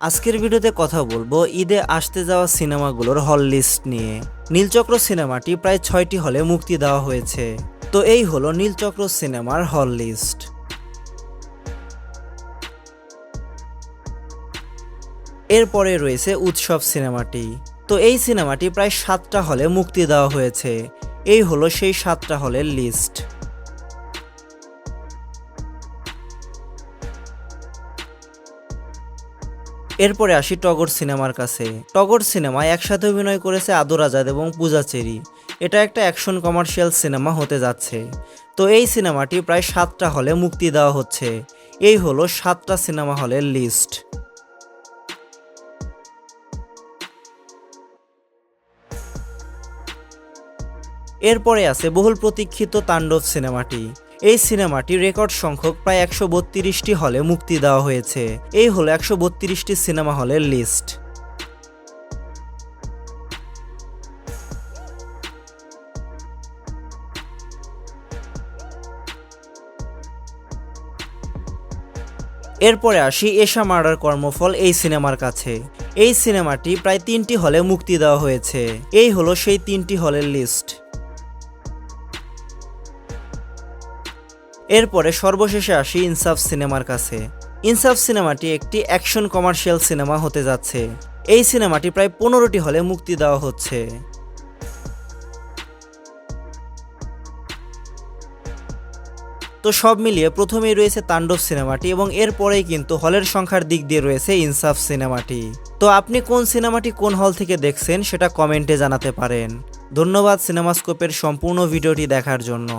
আজকের ভিডিওতে কথা বলব ঈদে আসতে যাওয়া সিনেমাগুলোর হল লিস্ট নিয়ে। নীলচক্র সিনেমাটি প্রায় ছয়টি হলে মুক্তি দেওয়া হয়েছে। তো এই হলো নীলচক্র সিনেমার হল লিস্ট। এরপরে রয়েছে উৎসব সিনেমাটি। তো এই সিনেমাটি প্রায় সাতটা হলে মুক্তি দেওয়া হয়েছে। এই হলো সেই সাতটা হলের লিস্ট। এরপরে আসি টগর সিনেমার কাছে। টগর সিনেমায় একসাথে অভিনয় করেছে আদর আজাদ এবং পূজা চেরি। এটা একটা অ্যাকশন কমার্শিয়াল সিনেমা হতে যাচ্ছে। তো এই সিনেমাটি প্রায় সাতটা হলে মুক্তি দেওয়া হচ্ছে। এই হলো সাতটা সিনেমা হলের লিস্ট। এরপরে আছে বহুল প্রতীক্ষিত তাণ্ডব সিনেমাটি। এই সিনেমাটি রেকর্ড সংখ্যক প্রায় একশো বত্রিশটি হলে মুক্তি দেওয়া হয়েছে। এই হলো একশো বত্রিশটি সিনেমা হলের লিস্ট। এরপরে আসি এশা মার্ডার কর্মফল এই সিনেমার কাছে। এই সিনেমাটি প্রায় তিনটি হলে মুক্তি দেওয়া হয়েছে। এই হলো সেই তিনটি হলের লিস্ট। এরপরে সর্বশেষে আসি ইনসাফ সিনেমার কাছে। ইনসাফ সিনেমাটি একটি অ্যাকশন কমার্শিয়াল সিনেমা হতে যাচ্ছে। এই সিনেমাটি প্রায় পনেরোটি হলে মুক্তি দেওয়া হচ্ছে। তো সব মিলিয়ে প্রথমেই রয়েছে তাণ্ডব সিনেমাটি এবং এরপরেই কিন্তু হলের সংখ্যার দিক দিয়ে রয়েছে ইনসাফ সিনেমাটি। তো আপনি কোন সিনেমাটি কোন হল থেকে দেখছেন সেটা কমেন্টে জানাতে পারেন। ধন্যবাদ সিনেমাস্কোপের সম্পূর্ণ ভিডিওটি দেখার জন্য।